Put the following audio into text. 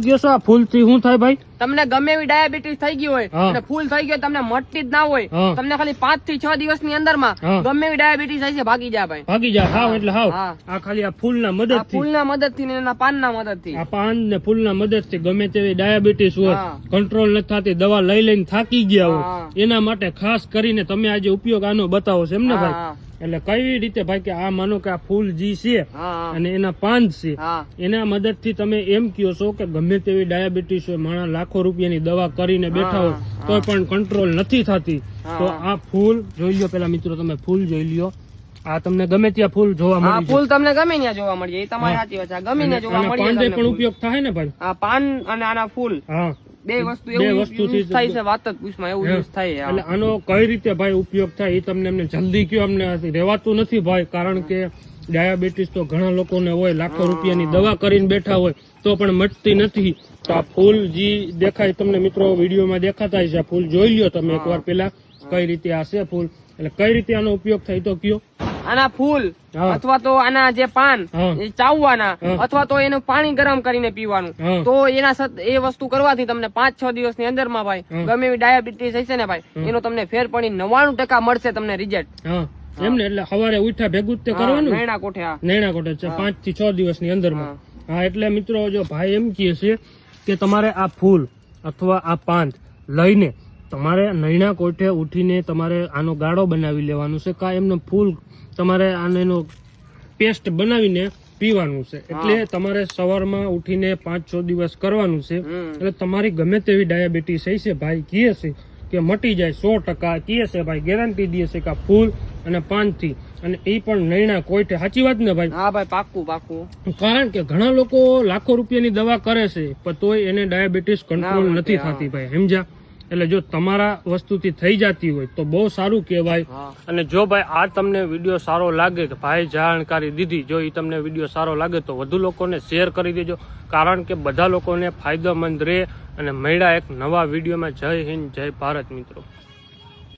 કયો છો આ ફૂલથી શું થાય ભાઈ? તમને ગમે એવી ડાયાબિટીસ થઈ ગઈ હોય અને ફૂલ થઈ ગયો તમને મટતી જ ના હોય તમને ખાલી પાંચથી છ દિવસની અંદરમાં ગમે એવી ડાયાબિટીસ થાય છે ભાગી જાય ભાઈ. ભાગી જાય હાવ એટલે હાવ. હા. આ ખાલી આ ફૂલ ના મદદથી ફૂલ ના મદદથી એના પાન ના મદદથી આ પાન ને ફૂલ ના મદદથી ગમે તેવી ડાયાબિટીસ હોય કંટ્રોલ નથી થતી દવા લઈ લઈને થાકી ગયા હોય એના માટે ખાસ કરીને તમે આજે ઉપયોગ આનો બતાવો છો એમ ને ભાઈ. એટલે કઈ રીતે ભાઈ કે આ માનો કે આ ફૂલ જી છે. અને એના પાન છે. એના મદદથી તમે એમ કયો છો કે ગમે તેવી ડાયાબિટીસ હોય માણસ લાખો રૂપિયાની દવા કરીને બેઠા હોય તો પણ કંટ્રોલ નથી થતી. તો આ ફૂલ જોઈ લ્યો પેલા મિત્રો તમે ફૂલ જોઈ લ્યો. આ તમને ગમે ત્યાં ફૂલ જોવા મળે ફૂલ તમને ગમે ત્યાં જોવા મળી એ તમારી સાચી વાત છે. ગમે ત્યાં જોવા મળી પણ ઉપયોગ થાય ને ભાઈ? આ પાન અને આના ફૂલ. હા. બે વસ્તુ એવું વસ્તુથી થાય છે વાત જ પૂછમાં એવું યુઝ થાય એટલે આનો કઈ રીતે ભાઈ ઉપયોગ થાય એ તમને એમને જલ્દી કયો અમને રહેવાતું નથી ભાઈ કારણ કે ડાયાબિટીસ તો ઘણા લોકોને હોય લાખો રૂપિયાની દવા કરીને બેઠા હોય તો પણ મટતી નથી. તો આ ફૂલ જે દેખાય તમને મિત્રો વિડીયોમાં દેખાતા છે ફૂલ જોઈ લ્યો તમે એકવાર પેલા. કઈ રીતે આ છે ફૂલ? એટલે કઈ રીતે આનો ઉપયોગ થાય તો કયો. આના ફૂલ અથવા તો આના જે પાન એ ચાવવાના અથવા તો એનું પાણી ગરમ કરીને પીવાનું. તો એના એ વસ્તુ કરવાથી તમને પાંચ છ દિવસની અંદરમાં ભાઈ ગમે એવી ડાયાબિટીસ હશે ને ભાઈ એનો તમને ફેર પડી નવ્વાણું ટકા મળશે તમને રિઝલ્ટ. હા. એમ ને એટલે સવારે ઉઠ્યા ભેગું તે કરવાનું? નૈણા કોઠે નૈણા કોઠે છે પાંચથી છ દિવસની અંદરમાં. હા. એટલે મિત્રો જો ભાઈ એમ કહે છે કે તમારે આ ફૂલ અથવા આ પાન લઈને તમારે નૈણા કોઠે ઉઠીને તમારે આનો ગાળો બનાવી લેવાનું છે કા એમનો ફૂલ તમારે આનો એનો પેસ્ટ બનાવીને પીવાનું છે. એટલે તમારે સવારમાં ઉઠીને પાંચ છ દિવસ કરવાનું છે. એટલે તમારી ગમે તેવી ડાયાબિટીસ થઈ છે ભાઈ કહે છે કે મટી જાય સો ટકા કહે છે ભાઈ ગેરંટી દે છે કે ફૂલ અને પાનથી. અને એ પણ નૈણા કોઈઠે સાચી વાત ને ભાઈ? હા ભાઈ પાકું પાકું કારણ કે ઘણા લોકો લાખો રૂપિયાની દવા કરે છે પણ તોય એને ડાયાબિટીસ કંટ્રોલ નથી થતી ભાઈ સમજ્યા? એટલે જો તમારા વસ્તુથી થઈ જતી હોય તો બહુ સારું કહેવાય. અને જો ભાઈ આ તમને વીડિયો સારો લાગે કે ભાઈ જાણકારી દીધી. જો એ તમને વીડિયો સારો લાગે તો વધુ લોકોને શેર કરી દેજો. કારણ કે બધા લોકોને ફાયદામંદ રહે અને મળ્યા એક નવા વિડીયોમાં. જય હિન્દ જય ભારત મિત્રો.